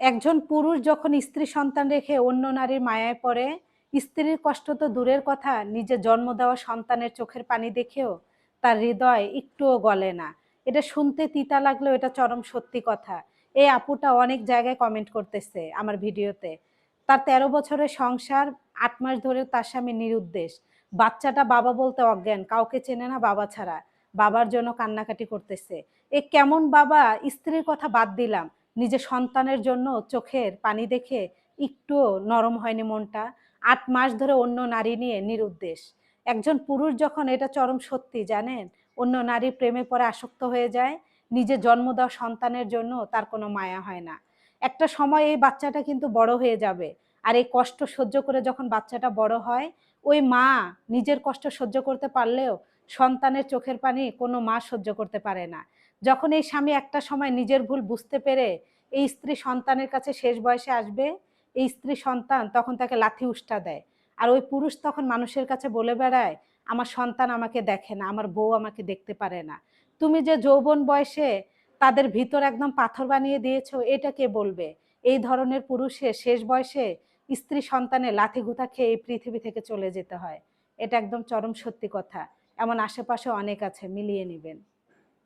একজন পুরুষ যখন স্ত্রী সন্তান রেখে অন্য নারীর মায়ায় পড়ে, স্ত্রীর কষ্ট তো দূরের কথা, নিজে জন্ম দেওয়া সন্তানের চোখের পানি দেখেও তার হৃদয় একটুও গলে না। এটা শুনতে তিতা লাগলেও এটা চরম সত্যি কথা। এই আপুটা অনেক জায়গায় কমেন্ট করতেছে আমার ভিডিওতে। তার তেরো বছরের সংসার, আট মাস ধরে তার স্বামী নিরুদ্দেশ। বাচ্চাটা বাবা বলতে অজ্ঞান, কাউকে চেনে না বাবা ছাড়া। বাবার জন্য কান্নাকাটি করতেছে। এ কেমন বাবা, স্ত্রীর কথা বাদ দিলাম। নিজের সন্তানের জন্য চোখের পানি দেখে একটুও নরম হয়নি মনটা। আট মাস ধরে অন্য নারী নিয়ে নিরুদ্দেশ। একজন পুরুষ যখন এটা চরম সত্যি জানেন, অন্য নারীর প্রেমে পরে আসক্ত হয়ে যায়, নিজে জন্ম দেওয়া সন্তানের জন্য তার কোনো মায়া হয় না। একটা সময় এই বাচ্চাটা কিন্তু বড় হয়ে যাবে আর এই কষ্ট সহ্য করে যখন বাচ্চাটা বড় হয়, ওই মা নিজের কষ্ট সহ্য করতে পারলেও সন্তানের চোখের পানি কোনো মা সহ্য করতে পারে না। যখন এই স্বামী একটা সময় নিজের ভুল বুঝতে পেরে এই স্ত্রী সন্তানের কাছে শেষ বয়সে আসবে, এই স্ত্রী সন্তান তখন তাকে লাথি উষ্টা দেয়। আর ওই পুরুষ তখন মানুষের কাছে বলে বেড়ায়, আমার সন্তান আমাকে দেখে না, আমার বউ আমাকে দেখতে পারে না। তুমি যে যৌবন বয়সে তাদের ভিতর একদম পাথর বানিয়ে দিয়েছ, এটা কে বলবে? এই ধরনের পুরুষের শেষ বয়সে স্ত্রী সন্তানে লাথি গুতা খেয়ে এই পৃথিবী থেকে চলে যেতে হয়। এটা একদম চরম সত্যি কথা। এমন আশেপাশে অনেক আছে, মিলিয়ে নেবেন।